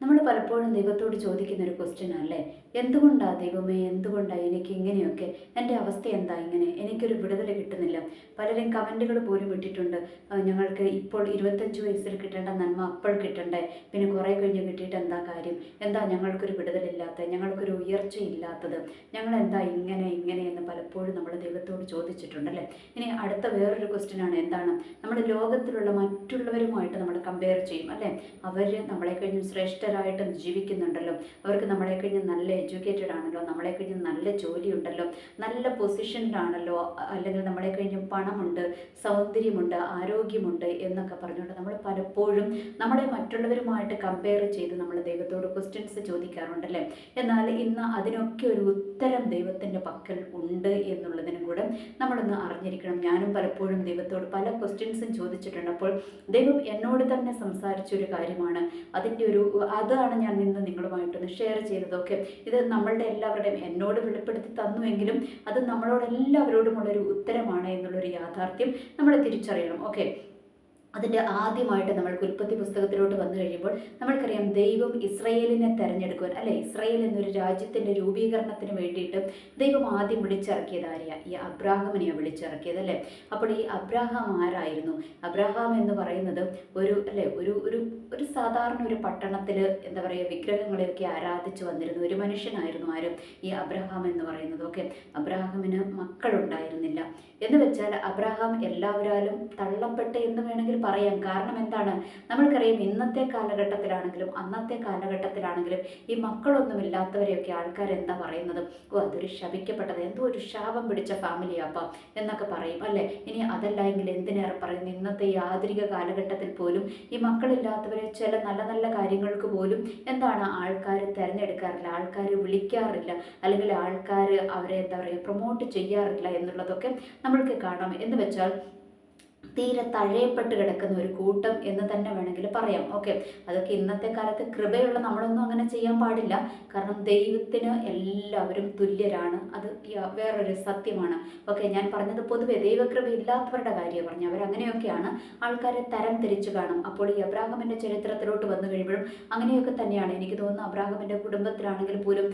നമ്മൾ പലപ്പോഴും ദൈവത്തോട് ചോദിക്കുന്ന ഒരു ക്വസ്റ്റ്യൻ അല്ലേ? എന്തുകൊണ്ടാണ് ദൈവമേ? എന്തുകൊണ്ടാണ് എനിക്ക് ഇങ്ങനെയൊക്കെ? എന്റെ അവസ്ഥ എന്താ ഇങ്ങനെ? എനിക്കൊരു വിടുതൽ കിട്ടുന്നില്ല. പലരും കമന്റുകൾ പോലും ഇട്ടിട്ടുണ്ട്. ഞങ്ങൾക്ക് ഇപ്പോൾ ഇരുപത്തഞ്ച് വയസ്സിൽ കിട്ടേണ്ട നന്മ അപ്പോൾ കിട്ടണ്ടേ? പിന്നെ കുറേ കഴിഞ്ഞ് കിട്ടിയിട്ട് എന്താ കാര്യം? എന്താ ഞങ്ങൾക്കൊരു വിടുതലില്ലാത്ത ഞങ്ങൾക്കൊരു ഉയർച്ചയില്ലാത്തത് ഞങ്ങൾ എന്താ ഇങ്ങനെ ഇങ്ങനെ എന്ന് പലപ്പോഴും നമ്മൾ ദൈവത്തോട് ചോദിച്ചിട്ടുണ്ട് അല്ലേ? ഇനി അടുത്ത വേറൊരു ക്വസ്റ്റ്യനാണ് എന്താണ്? നമ്മുടെ ലോകത്തിലുള്ള മറ്റുള്ളവരുമായിട്ട് നമ്മൾ കമ്പയർ ചെയ്യും അല്ലേ? അവർ നമ്മളെ കഴിഞ്ഞ് ശ്രേഷ്ഠരായിട്ട് ജീവിക്കുന്നുണ്ടല്ലോ. അവർക്ക് നമ്മളെ കഴിഞ്ഞ് നല്ല എഡ്യൂക്കേറ്റഡ് ആണല്ലോ. നമ്മളെ കഴിഞ്ഞ് നല്ല ജോലിയുണ്ടല്ലോ. നല്ല പൊസിഷനിലാണല്ലോ അല്ലെങ്കിൽ നമ്മളെ കഴിഞ്ഞ് പണമുണ്ട് സൗന്ദര്യമുണ്ട് ആരോഗ്യമുണ്ട് എന്നൊക്കെ പറഞ്ഞുകൊണ്ട് നമ്മൾ പലപ്പോഴും നമ്മളെ മറ്റുള്ളവരുമായിട്ട് കമ്പയർ ചെയ്ത് നമ്മൾ ദൈവത്തോട് ക്വസ്റ്റ്യൻസ് ചോദിക്കാറുണ്ടല്ലേ? എന്നാൽ ഇന്ന് അതിനൊക്കെ ഒരു ഉത്തരം ദൈവത്തിന്റെ പക്കൽ ഉണ്ട് എന്നുള്ളതിനും കൂടെ നമ്മളൊന്ന് അറിഞ്ഞിരിക്കണം. ഞാനും പലപ്പോഴും ദൈവത്തോട് പല ക്വസ്റ്റ്യൻസും ചോദിച്ചിട്ടുണ്ട്. അപ്പോൾ ദൈവം എന്നോട് തന്നെ സംസാരിച്ചൊരു കാര്യമാണ്. അതിന്റെ ഒരു അതാണ് ഞാൻ ഇന്ന് നിങ്ങളുമായിട്ടൊന്ന് ഷെയർ ചെയ്തതൊക്കെ. ഇത് നമ്മളുടെ എല്ലാവരുടെയും എന്നോട് വെളിപ്പെടുത്തി തന്നുവെങ്കിലും അത് നമ്മളോട് എല്ലാവരോടുമുള്ളൊരു ഉത്തരമാണ് എന്നുള്ളൊരു യാഥാർത്ഥ്യം നമ്മൾ തിരിച്ചറിയണം. ഓക്കെ അതിന്റെ ആദ്യമായിട്ട് നമ്മൾ ഉൽപ്പത്തി പുസ്തകത്തിലോട്ട് വന്നു കഴിയുമ്പോൾ നമ്മൾക്കറിയാം ദൈവം ഇസ്രയേലിനെ തെരഞ്ഞെടുക്കുവാൻ അല്ലെ? ഇസ്രയേൽ എന്നൊരു രാജ്യത്തിന്റെ രൂപീകരണത്തിന് വേണ്ടിയിട്ട് ദൈവം ആദ്യം വിളിച്ചിറക്കിയത് ആരെയാ? ഈ അബ്രാഹമിനെയാണ് വിളിച്ചിറക്കിയത് അല്ലേ? അപ്പോൾ ഈ അബ്രാഹാം ആരായിരുന്നു? അബ്രാഹാം എന്ന് പറയുന്നത് ഒരു അല്ലെ? ഒരു ഒരു ഒരു സാധാരണ ഒരു പട്ടണത്തിൽ എന്താ പറയുക വിഗ്രഹങ്ങളെയൊക്കെ ആരാധിച്ചു വന്നിരുന്ന ഒരു മനുഷ്യനായിരുന്നു ആരും ഈ അബ്രഹാം എന്ന് പറയുന്നത് ഓക്കെ? അബ്രാഹാമിന് മക്കളുണ്ടായിരുന്നില്ല. എന്ന് വെച്ചാൽ അബ്രഹാം എല്ലാവരാലും തള്ളപ്പെട്ട എന്ന് വേണമെങ്കിൽ പറയാം. കാരണം എന്താണ്? നമ്മൾക്കറിയാം ഇന്നത്തെ കാലഘട്ടത്തിലാണെങ്കിലും അന്നത്തെ കാലഘട്ടത്തിലാണെങ്കിലും ഈ മക്കളൊന്നുമില്ലാത്തവരെയൊക്കെ ആൾക്കാർ എന്താ പറയുന്നത്? ഓ അതൊരു ശപിക്കപ്പെട്ടത്. എന്തോ ഒരു ശാപം പിടിച്ച ഫാമിലിയാപ്പാ എന്നൊക്കെ പറയും അല്ലേ? ഇനി അതല്ല എങ്കിൽ എന്തിനേറെ പറയുന്നു ഇന്നത്തെ ഈ ആധുനിക കാലഘട്ടത്തിൽ പോലും ഈ മക്കളില്ലാത്തവരെ ചില നല്ല നല്ല കാര്യങ്ങൾക്ക് പോലും എന്താണ് ആൾക്കാർ തിരഞ്ഞെടുക്കാറില്ല ആൾക്കാർ വിളിക്കാറില്ല അല്ലെങ്കിൽ ആൾക്കാർ അവരെ എന്താ പറയുക പ്രൊമോട്ട് ചെയ്യാറില്ല എന്നുള്ളതൊക്കെ നമ്മൾക്ക് കാണാം. എന്ന് വെച്ചാൽ തീരെ തഴയപ്പെട്ട് കിടക്കുന്ന ഒരു കൂട്ടം എന്ന് തന്നെ വേണമെങ്കിൽ പറയാം. ഓക്കെ അതൊക്കെ ഇന്നത്തെ കാലത്ത് കൃപയുള്ള നമ്മളൊന്നും അങ്ങനെ ചെയ്യാൻ പാടില്ല. കാരണം ദൈവത്തിന് എല്ലാവരും തുല്യരാണ്. അത് വേറൊരു സത്യമാണ്. ഓക്കെ ഞാൻ പറഞ്ഞത് പൊതുവെ ദൈവകൃപ ഇല്ലാത്തവരുടെ കാര്യം പറഞ്ഞു. അവരങ്ങനെയൊക്കെയാണ് ആൾക്കാരെ തരം തിരിച്ചു കാണും. അപ്പോൾ ഈ അബ്രാഹമിന്റെ ചരിത്രത്തിലോട്ട് വന്നു കഴിയുമ്പോഴും അങ്ങനെയൊക്കെ തന്നെയാണ്. എനിക്ക് തോന്നുന്നു അബ്രാഹമിന്റെ കുടുംബത്തിലാണെങ്കിൽ പോലും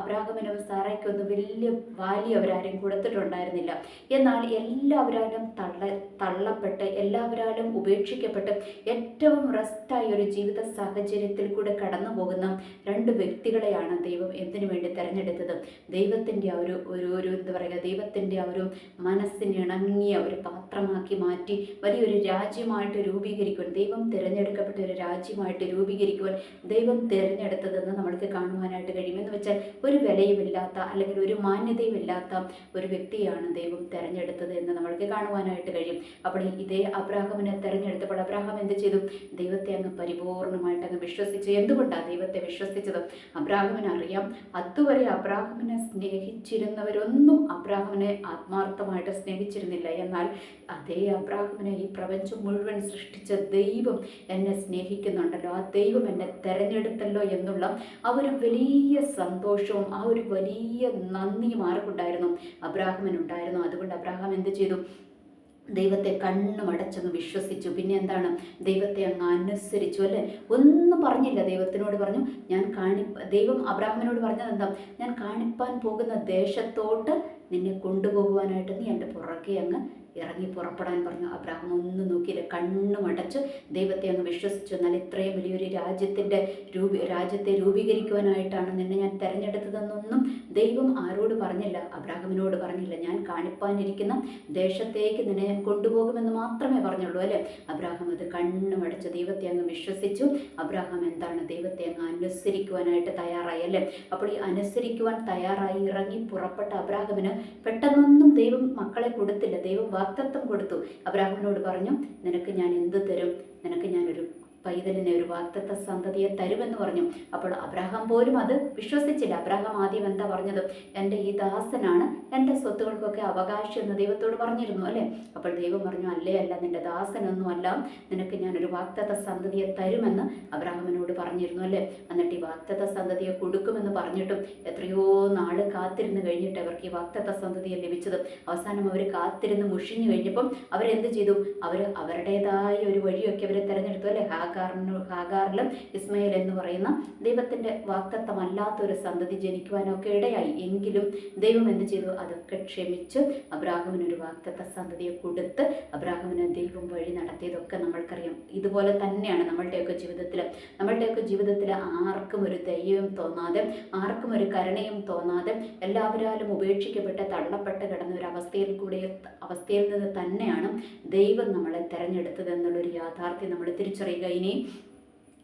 അബ്രാഹമിനും സാറയ്ക്കൊന്നും വലിയ വാല്യൂ അവരാരും കൊടുത്തിട്ടുണ്ടായിരുന്നില്ല. എന്നാൽ എല്ലാവരും തള്ള തള്ള തള്ളപ്പെട്ട് എല്ലാവരാലും ഉപേക്ഷിക്കപ്പെട്ട് ഏറ്റവും റെസ്റ്റായ ഒരു ജീവിത സാഹചര്യത്തിൽ കൂടെ കടന്നു പോകുന്ന രണ്ട് വ്യക്തികളെയാണ് ദൈവം എന്തിനു വേണ്ടി തിരഞ്ഞെടുത്തത്? ദൈവത്തിന്റെ ആ ഒരു ഒരു ഒരു എന്താ പറയുക ദൈവത്തിന്റെ ആ ഒരു മനസ്സിനിണങ്ങിയ ഒരു പാത്രമാക്കി മാറ്റി വലിയൊരു രാജ്യമായിട്ട് രൂപീകരിക്കുവാൻ ദൈവം തിരഞ്ഞെടുക്കപ്പെട്ട ഒരു രാജ്യമായിട്ട് രൂപീകരിക്കുവാൻ ദൈവം തിരഞ്ഞെടുത്തതെന്ന് നമ്മൾക്ക് കാണുവാനായിട്ട് കഴിയും എന്ന് വെച്ചാൽ ഒരു വിലയുമില്ലാത്ത അല്ലെങ്കിൽ ഒരു മാന്യതയുമില്ലാത്ത ഒരു വ്യക്തിയാണ് ദൈവം തിരഞ്ഞെടുത്തത് എന്ന് നമ്മൾക്ക് കാണുവാനായിട്ട് കഴിയും. അപ്പോൾ ഇതേ അബ്രാഹമിനെ തെരഞ്ഞെടുത്തപ്പോൾ അബ്രാഹം എന്ത് ചെയ്തു? ദൈവത്തെ അങ്ങ് പരിപൂർണമായിട്ട് അങ്ങ് വിശ്വസിച്ചു. എന്തുകൊണ്ടാണ് ദൈവത്തെ വിശ്വസിച്ചത്? അബ്രാഹമിന് അറിയാം. അതുവരെ അബ്രാഹമിനെ സ്നേഹിച്ചിരുന്നവരൊന്നും അബ്രാഹമിനെ ആത്മാർത്ഥമായിട്ട് സ്നേഹിച്ചിരുന്നില്ല. എന്നാൽ അതേ അബ്രാഹമിനെ ഈ പ്രപഞ്ചം മുഴുവൻ സൃഷ്ടിച്ച ദൈവം എന്നെ സ്നേഹിക്കുന്നുണ്ടല്ലോ. ആ ദൈവം എന്നെ തെരഞ്ഞെടുത്തല്ലോ എന്നുള്ള ആ ഒരു വലിയ സന്തോഷവും ആ ഒരു വലിയ നന്ദിയും ആർക്കുണ്ടായിരുന്നു? അബ്രാഹമിനുണ്ടായിരുന്നു. അതുകൊണ്ട് അബ്രാഹം എന്ത് ചെയ്തു? ദൈവത്തെ കണ്ണുമടച്ചങ്ങ് വിശ്വസിച്ചു. പിന്നെ എന്താണ്? ദൈവത്തെ അങ്ങ് അനുസരിച്ചു അല്ലേ? ഒന്നും പറഞ്ഞില്ല. ദൈവത്തിനോട് പറഞ്ഞു ഞാൻ കാണി ദൈവം അബ്രാഹ്മനോട് പറഞ്ഞത് എന്താ? ഞാൻ കാണിപ്പാൻ പോകുന്ന ദേശത്തോട്ട് നിന്നെ കൊണ്ടുപോകുവാനായിട്ട് നീ എന്റെ പുറകെ അങ്ങ് ഇറങ്ങി പുറപ്പെടാൻ പറഞ്ഞു. അബ്രാഹം ഒന്നും നോക്കിയില്ല. കണ്ണുമടച്ച് ദൈവത്തെ അങ്ങ് വിശ്വസിച്ചു. എന്നാൽ ഇത്രയും വലിയൊരു രാജ്യത്തിന്റെ രൂപി രാജ്യത്തെ രൂപീകരിക്കുവാനായിട്ടാണ് നിന്നെ ഞാൻ തിരഞ്ഞെടുത്തതെന്നൊന്നും ദൈവം ആരോട് പറഞ്ഞില്ല. അബ്രാഹമിനോട് പറഞ്ഞില്ല. ഞാൻ കാണിപ്പാനിരിക്കുന്ന ദേശത്തേക്ക് നിന്നെ ഞാൻ കൊണ്ടുപോകുമെന്ന് മാത്രമേ പറഞ്ഞുള്ളൂ അല്ലേ? അബ്രാഹാം അത് കണ്ണുമടച്ച് ദൈവത്തെ അങ്ങ് വിശ്വസിച്ചു. അബ്രാഹാം എന്താണ് ദൈവത്തെ അങ്ങ് അനുസരിക്കുവാനായിട്ട് തയ്യാറായി അല്ലേ? അപ്പോൾ ഈ അനുസരിക്കുവാൻ തയ്യാറായി ഇറങ്ങി പുറപ്പെട്ട അബ്രാഹമിന് പെട്ടെന്നൊന്നും ദൈവം മക്കളെ കൊടുത്തില്ല. ദൈവം വാക്തത്വം കൊടുത്തു. അബ്രാഹാമിനോട് പറഞ്ഞു നിനക്ക് ഞാൻ എന്ത് തരും? നിനക്ക് ഞാനൊരു പൈതലിനെ ഒരു വാക്തത്വ സന്തതിയെ തരുമെന്ന് പറഞ്ഞു. അപ്പോൾ അബ്രാഹാം പോലും അത് വിശ്വസിച്ചില്ല. അബ്രാഹാം ആദ്യം എന്താ പറഞ്ഞത്? എന്റെ ഈ ദാസനാണ്. എന്റെ സ്വത്തുകൾക്കൊക്കെ അവകാശം എന്ന് ദൈവത്തോട് പറഞ്ഞിരുന്നു അല്ലേ? അപ്പോൾ ദൈവം പറഞ്ഞു അല്ലേ അല്ല നിന്റെ ദാസനൊന്നും അല്ല. നിനക്ക് ഞാനൊരു വാക്തത്വ സന്തതിയെ തരുമെന്ന് അബ്രാഹാമിനോട് പറഞ്ഞിരുന്നു അല്ലേ? എന്നിട്ട് ഈ വാക്തത്വ സന്തതിയെ കൊടുക്കുമെന്ന് പറഞ്ഞിട്ടും എത്രയോ നാൾ കാത്തിരുന്ന് കഴിഞ്ഞിട്ട് അവർക്ക് ഈ വാക്തത്വ സന്തതിയെ ലഭിച്ചത്. അവസാനം അവർ കാത്തിരുന്ന് മുഷിഞ്ഞു കഴിഞ്ഞപ്പം അവരെന്ത് ചെയ്തു? അവർ അവരുടേതായ ഒരു വഴിയൊക്കെ അവരെ തിരഞ്ഞെടുത്തു അല്ലേ? ഹാഗാറിന് ഹാഗാറിലും ഇസ്മയിൽ എന്ന് പറയുന്ന ദൈവത്തിന്റെ വാക്തത്വമല്ലാത്തൊരു സന്തതി ജനിക്കുവാനൊക്കെ ഇടയായി. എങ്കിലും ദൈവം എന്ത് ചെയ്തു? അതൊക്കെ ക്ഷമിച്ച്. അബ്രാഹമിന് ഒരു വാക്തത്വ സന്തതിയെ കൊടുത്ത് അബ്രാഹമിന് ദൈവം വഴി നടത്തിയതൊക്കെ നമ്മൾക്കറിയാം. ഇതുപോലെ തന്നെയാണ് നമ്മളുടെയൊക്കെ ജീവിതത്തിൽ നമ്മളുടെയൊക്കെ ജീവിതത്തിൽ ആർക്കും ഒരു ദൈവം തോന്നാതെ ആർക്കും ഒരു കരുണയും തോന്നാതെ എല്ലാവരാലും ഉപേക്ഷിക്കപ്പെട്ട് തള്ളപ്പെട്ട് കിടന്ന ഒരു അവസ്ഥയിൽ കൂടെ അവസ്ഥയിൽ നിന്ന് തന്നെയാണ് ദൈവം നമ്മളെ തിരഞ്ഞെടുത്തത് എന്നുള്ളൊരു യാഥാർത്ഥ്യം നമ്മൾ തിരിച്ചറിയുക. ഇനിയും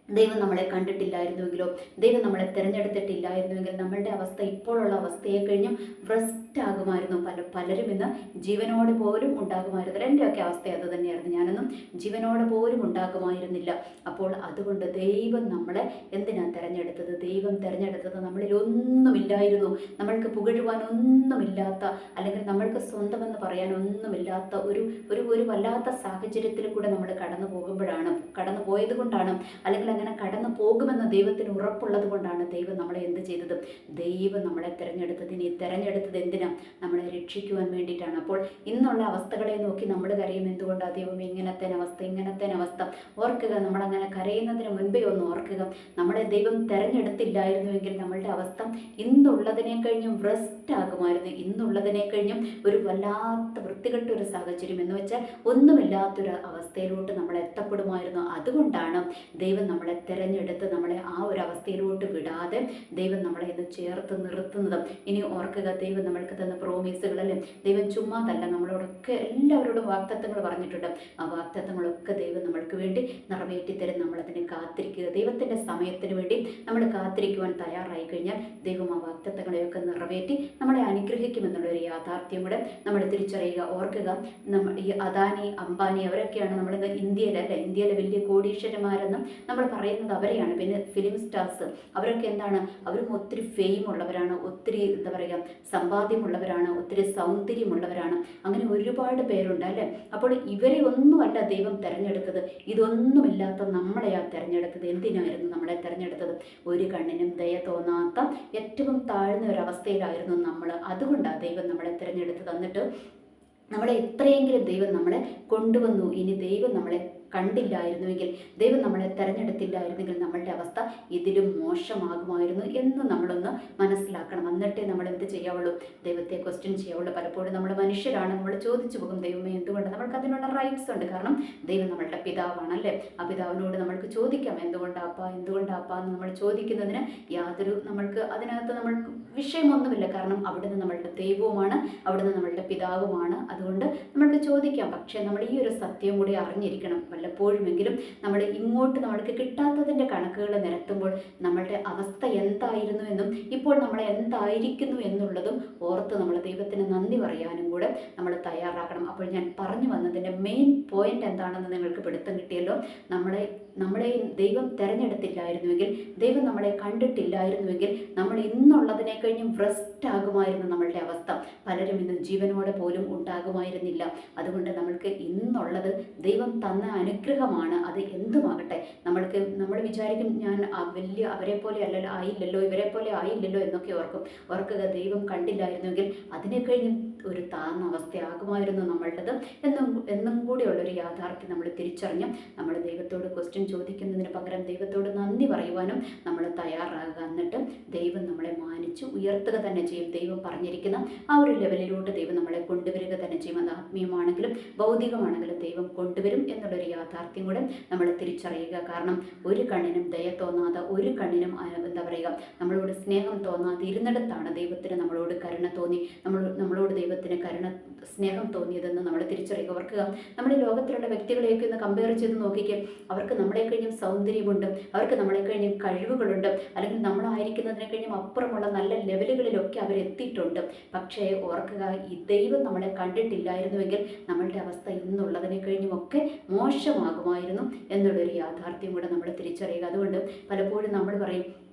ദൈവം നമ്മളെ കണ്ടിട്ടില്ലായിരുന്നുവെങ്കിലോ ദൈവം നമ്മളെ തിരഞ്ഞെടുത്തിട്ടില്ലായിരുന്നുവെങ്കിൽ നമ്മളുടെ അവസ്ഥ ഇപ്പോഴുള്ള അവസ്ഥയെ കഴിഞ്ഞും ഫ്രസ്റ്റ് ആകുമായിരുന്നു പല പലരും ഇന്ന് ജീവനോട് പോലും ഉണ്ടാകുമായിരുന്നില്ല എന്റെയൊക്കെ അവസ്ഥ അത് തന്നെയായിരുന്നു. ഞാനൊന്നും ജീവനോട് പോലും ഉണ്ടാകുമായിരുന്നില്ല. അപ്പോൾ അതുകൊണ്ട് ദൈവം നമ്മളെ എന്തിനാണ് തിരഞ്ഞെടുത്തത്? ദൈവം തിരഞ്ഞെടുത്തത് നമ്മളിൽ ഒന്നുമില്ലായിരുന്നു. നമ്മൾക്ക് പുകഴുവാൻ ഒന്നുമില്ലാത്ത അല്ലെങ്കിൽ നമ്മൾക്ക് സ്വന്തമെന്ന് പറയാൻ ഒന്നുമില്ലാത്ത ഒരു ഒരു ഒരു വല്ലാത്ത സാഹചര്യത്തിൽ കൂടെ നമ്മൾ കടന്നു പോകുമ്പോഴാണ് കടന്നു പോയത് കൊണ്ടാണ് അല്ലെങ്കിൽ അങ്ങനെ കടന്നു പോകുമെന്ന് ദൈവത്തിന് ഉറപ്പുള്ളത് കൊണ്ടാണ് ദൈവം നമ്മളെ എന്ത് ചെയ്തത്? ദൈവം നമ്മളെ തിരഞ്ഞെടുത്തത് ഇനി തിരഞ്ഞെടുത്തത് എന്തിനാ? നമ്മളെ രക്ഷിക്കുവാൻ വേണ്ടിയിട്ടാണ്. അപ്പോൾ ഇന്നുള്ള അവസ്ഥകളെ നോക്കി നമ്മൾ കരയും എന്തുകൊണ്ടാണ് ദൈവം ഇങ്ങനത്തെ അവസ്ഥ ഇങ്ങനത്തെ അവസ്ഥ? ഓർക്കുക നമ്മളങ്ങനെ കരയുന്നതിന് മുൻപേ ഒന്ന് ഓർക്കുക. നമ്മളെ ദൈവം തിരഞ്ഞെടുത്തില്ലായിരുന്നുവെങ്കിൽ നമ്മളുടെ അവസ്ഥ ഇന്നുള്ളതിനെ കഴിഞ്ഞും വ്രസ്റ്റ് ആകുമായിരുന്നു ഇന്നുള്ളതിനെ കഴിഞ്ഞും ഒരു വല്ലാത്ത വൃത്തികെട്ട ഒരു സാഹചര്യം എന്ന് വെച്ചാൽ ഒന്നുമില്ലാത്തൊരു അവസ്ഥയിലോട്ട് നമ്മൾ എത്തപ്പെടുമായിരുന്നു. അതുകൊണ്ടാണ് ദൈവം നമ്മളെ തിരഞ്ഞെടുത്ത് നമ്മളെ ആ ഒരു അവസ്ഥയിലോട്ട് വിടാതെ ദൈവം നമ്മളെ ഇത് ചേർത്ത് നിർത്തുന്നതും. ഇനി ഓർക്കുക ദൈവം നമ്മൾക്ക് തന്ന പ്രോമിസുകളല്ലേ ദൈവം ചുമ്മാതല്ല നമ്മളോടൊക്കെ എല്ലാവരോടും വാക്തത്വങ്ങൾ പറഞ്ഞിട്ടുണ്ട്. ആ വാക്തത്വങ്ങളൊക്കെ ദൈവം നമ്മൾക്ക് വേണ്ടി നിറവേറ്റി തരും നമ്മളതിനെ കാത്തിരിക്കുക. ദൈവത്തിന്റെ സമയത്തിന് വേണ്ടി നമ്മൾ കാത്തിരിക്കുവാൻ തയ്യാറായി കഴിഞ്ഞാൽ ദൈവം ആ വാക്തത്വങ്ങളെയൊക്കെ നിറവേറ്റി നമ്മളെ അനുഗ്രഹിക്കുമെന്നുള്ളൊരു യാഥാർത്ഥ്യം കൂടെ നമ്മൾ തിരിച്ചറിയുക ഓർക്കുക. നമ്മൾ ഈ അദാനി അംബാനി അവരൊക്കെയാണ് നമ്മൾ ഇന്ത്യയിലെ അല്ലെ? ഇന്ത്യയിലെ വലിയ കോടീശ്വരന്മാരെന്നും നമ്മൾ പറയുന്നത് അവരെയാണ്. പിന്നെ ഫിലിം സ്റ്റാർസ് അവരൊക്കെ എന്താണ്? അവരും ഒത്തിരി ഫെയിം ഉള്ളവരാണ് ഒത്തിരി എന്താ പറയുക സമ്പാദ്യമുള്ളവരാണ് ഒത്തിരി സൗന്ദര്യമുള്ളവരാണ്. അങ്ങനെ ഒരുപാട് പേരുണ്ട് അല്ലേ? അപ്പോൾ ഇവരെ ഒന്നുമല്ല ദൈവം തിരഞ്ഞെടുത്തത്. ഇതൊന്നുമില്ലാത്ത നമ്മളെയാ തിരഞ്ഞെടുത്തത്. എന്തിനായിരുന്നു നമ്മളെ തിരഞ്ഞെടുത്തത്? ഒരു കണ്ണിനും ദയ തോന്നാത്ത ഏറ്റവും താഴ്ന്ന ഒരു അവസ്ഥയിലായിരുന്നു നമ്മൾ അതുകൊണ്ടാണ് ദൈവം നമ്മളെ തിരഞ്ഞെടുത്ത് തന്നിട്ട് നമ്മളെ എത്രയെങ്കിലും ദൈവം നമ്മളെ കൊണ്ടുവന്നു. ഇനി ദൈവം നമ്മളെ കണ്ടില്ലായിരുന്നുവെങ്കിൽ ദൈവം നമ്മളെ തിരഞ്ഞെടുത്തില്ലായിരുന്നെങ്കിൽ നമ്മളുടെ അവസ്ഥ ഇതിലും മോശമാകുമായിരുന്നു എന്ന് നമ്മളൊന്ന് മനസ്സിലാക്കണം. എന്നിട്ടേ നമ്മൾ എന്ത് ചെയ്യാവുള്ളൂ? ദൈവത്തെ ക്വസ്റ്റ്യൻ ചെയ്യാവുള്ളൂ. പലപ്പോഴും നമ്മൾ മനുഷ്യരാണ്. നമ്മൾ ചോദിച്ചു പോകും ദൈവമേ എന്തുകൊണ്ട്? നമ്മൾക്ക് അതിനുള്ള റൈറ്റ്സ് ഉണ്ട്. കാരണം ദൈവം നമ്മളുടെ പിതാവാണല്ലേ? ആ പിതാവിനോട് നമ്മൾക്ക് ചോദിക്കാം എന്തുകൊണ്ടാപ്പ എന്തുകൊണ്ടാപ്പ എന്ന് നമ്മൾ ചോദിക്കുന്നതിന് യാതൊരു നമ്മൾക്ക് അതിനകത്ത് നമ്മൾക്ക് വിഷയമൊന്നുമില്ല. കാരണം അവിടുന്ന് നമ്മളുടെ ദൈവവുമാണ് അവിടുന്ന് നമ്മളുടെ പിതാവുമാണ്. അതുകൊണ്ട് നമ്മൾക്ക് ചോദിക്കാം. പക്ഷേ നമ്മൾ ഈ ഒരു സത്യം കൂടി അറിഞ്ഞിരിക്കണം. വല്ലപ്പോഴുമെങ്കിലും നമ്മൾ ഇങ്ങോട്ട് നമ്മൾക്ക് കിട്ടാത്തതിന്റെ കണക്കുകൾ നിരത്തുമ്പോൾ നമ്മളുടെ അവസ്ഥ എന്തായിരുന്നു എന്നും ഇപ്പോൾ നമ്മൾ എന്തായിരിക്കുന്നു എന്നുള്ളതും ഓർത്ത് നമ്മൾ ദൈവത്തിന് നന്ദി പറയാനും കൂടെ നമ്മൾ തയ്യാറാക്കണം. അപ്പോൾ ഞാൻ പറഞ്ഞു വന്നതിന്റെ മെയിൻ പോയിന്റ് എന്താണെന്ന് നിങ്ങൾക്ക് പിടുത്തം കിട്ടിയല്ലോ. നമ്മളെ നമ്മളെ ദൈവം തിരഞ്ഞെടുത്തില്ലായിരുന്നുവെങ്കിൽ ദൈവം നമ്മളെ കണ്ടിട്ടില്ലായിരുന്നുവെങ്കിൽ നമ്മൾ ഇന്നുള്ളതിനെ കഴിഞ്ഞും വ്രസ്റ്റ് ആകുമായിരുന്നു നമ്മളുടെ അവസ്ഥ. പലരും ഇന്ന് ജീവനോടെ പോലും ഉണ്ടാകുമായിരുന്നില്ല. അതുകൊണ്ട് നമ്മൾക്ക് ഇന്നുള്ളത് ദൈവം തന്ന അനുഗ്രഹമാണ് അത് എന്തുമാകട്ടെ. നമ്മൾക്ക് നമ്മൾ വിചാരിക്കും ഞാൻ വലിയ അവരെ പോലെ അല്ലല്ലോ ആയില്ലല്ലോ ഇവരെ പോലെ ആയില്ലല്ലോ എന്നൊക്കെ ഓർക്കും. ഓർക്കുക ദൈവം കണ്ടില്ലായിരുന്നെങ്കിൽ അതിനെ കഴിഞ്ഞ് ഒരു താന്ന അവസ്ഥയാകുമായിരുന്നു നമ്മളുടേത്. എന്നും എന്നും കൂടിയുള്ളൊരു യാഥാർത്ഥ്യം നമ്മൾ തിരിച്ചറിഞ്ഞ് നമ്മൾ ദൈവത്തോട് ക്വസ്റ്റ്യൻ ചോദിക്കുന്നതിന് പകരം ദൈവത്തോട് നന്ദി പറയുവാനും നമ്മൾ തയ്യാറാകുക. എന്നിട്ട് ദൈവം നമ്മളെ മാനിച്ച് ഉയർത്തുക തന്നെ ചെയ്യും. ദൈവം പറഞ്ഞിരിക്കുന്ന ആ ഒരു ലെവലിലോട്ട് ദൈവം നമ്മളെ കൊണ്ടുവരിക തന്നെ ചെയ്യും. അത് ആത്മീയമാണെങ്കിലും ഭൗതികമാണെങ്കിലും ദൈവം കൊണ്ടുവരും എന്നുള്ളൊരു യാഥാർത്ഥ്യം കൂടെ നമ്മൾ തിരിച്ചറിയുക. കാരണം ഒരു കണ്ണിനും ദയ തോന്നാതെ ഒരു കണ്ണിനും എന്താ പറയുക നമ്മളോട് സ്നേഹം തോന്നാതെ ഇരുന്നിടത്താണ് ദൈവത്തിന് നമ്മളോട് കരുണ തോന്നി. നമ്മൾ നമ്മളോട് ദൈവത്തിന് കരുണ സ്നേഹം തോന്നിയതെന്ന് നമ്മൾ തിരിച്ചറിയുക. അവർക്ക് നമ്മുടെ ലോകത്തിലുള്ള വ്യക്തികളെയൊക്കെ ഒന്ന് കമ്പയർ ചെയ്ത് നോക്കിക്കേ. അവർക്ക് നമ്മളെ കഴിഞ്ഞും സൗന്ദര്യമുണ്ട്. അവർക്ക് നമ്മളെ കഴിഞ്ഞും കഴിവുകളുണ്ട്. അല്ലെങ്കിൽ നമ്മളായിരിക്കുന്നതിനെ കഴിഞ്ഞും അപ്പുറമുള്ള നല്ല ലെവലുകളിലൊക്കെ അവരെത്തിയിട്ടുണ്ട്. പക്ഷേ ഓർക്കുക ഈ ദൈവം നമ്മളെ കണ്ടിട്ടില്ലായിരുന്നുവെങ്കിൽ നമ്മളുടെ അവസ്ഥ ഇന്നുള്ളതിനെ കഴിഞ്ഞുമൊക്കെ മോശമാകുമായിരുന്നു എന്നുള്ളൊരു യാഥാർത്ഥ്യം കൂടെ നമ്മൾ തിരിച്ചറിയുക. അതുകൊണ്ട് പലപ്പോഴും നമ്മൾ പറയും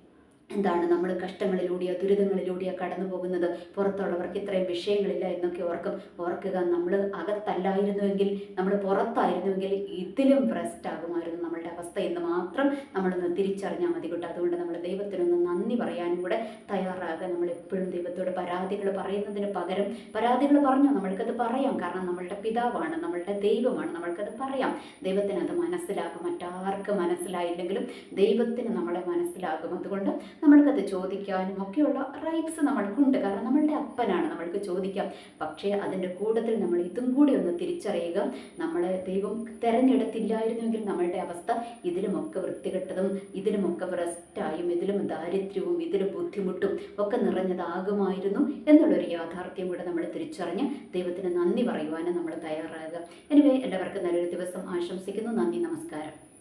എന്താണ് നമ്മൾ കഷ്ടങ്ങളിലൂടെയോ ദുരിതങ്ങളിലൂടെയോ കടന്നു പോകുന്നത്? പുറത്തുള്ളവർക്ക് ഇത്രയും വിഷയങ്ങളില്ല എന്നൊക്കെ ഓർക്കും. ഓർക്കുക നമ്മൾ അകത്തല്ലായിരുന്നുവെങ്കിൽ നമ്മൾ പുറത്തായിരുന്നുവെങ്കിൽ ഇതിലും ബ്രസ്റ്റ് ആകുമായിരുന്നു നമ്മളുടെ അവസ്ഥ എന്ന് മാത്രം നമ്മളൊന്ന് തിരിച്ചറിഞ്ഞാൽ മതി കേട്ടോ. അതുകൊണ്ട് നമ്മൾ ദൈവത്തിനൊന്ന് നന്ദി നന്ദി പറയാനും കൂടെ തയ്യാറാകുക നമ്മൾ എപ്പോഴും ദൈവത്തോട് പരാതികൾ പറയുന്നതിന് പകരം പരാതികൾ പറഞ്ഞോ? നമ്മൾക്കത് പറയാം. കാരണം നമ്മളുടെ പിതാവാണ് നമ്മളുടെ ദൈവമാണ്. നമ്മൾക്കത് പറയാം. ദൈവത്തിന് അത് മനസ്സിലാകും. മറ്റാർക്ക് മനസ്സിലായില്ലെങ്കിലും ദൈവത്തിന് നമ്മളെ മനസ്സിലാകും. അതുകൊണ്ട് നമ്മൾക്കത് ചോദിക്കാനും ഒക്കെയുള്ള റൈറ്റ്സ് നമ്മൾക്കുണ്ട്. കാരണം നമ്മളുടെ അപ്പനാണ്. നമ്മൾക്ക് ചോദിക്കാം. പക്ഷേ അതിന്റെ കൂട്ടത്തിൽ നമ്മൾ ഇതും കൂടി ഒന്ന് തിരിച്ചറിയുക. നമ്മളെ ദൈവം തിരഞ്ഞെടുത്തില്ലായിരുന്നുവെങ്കിൽ നമ്മളുടെ അവസ്ഥ ഇതിലുമൊക്കെ വൃത്തികെട്ടതും ഇതിലുമൊക്കെ ഭ്രഷ്ടായും ഇതിലും ദാരിദ്ര്യവും ഇതിലും ബുദ്ധിമുട്ടും ഒക്കെ നിറഞ്ഞതാകുമായിരുന്നു എന്നുള്ളൊരു യാഥാർത്ഥ്യം കൂടെ നമ്മൾ തിരിച്ചറിഞ്ഞ് ദൈവത്തിന് നന്ദി പറയുവാനും നമ്മൾ തയ്യാറാകുക. എനിവേ എല്ലാവർക്കും നല്ലൊരു ദിവസം ആശംസിക്കുന്നു. നന്ദി നമസ്കാരം.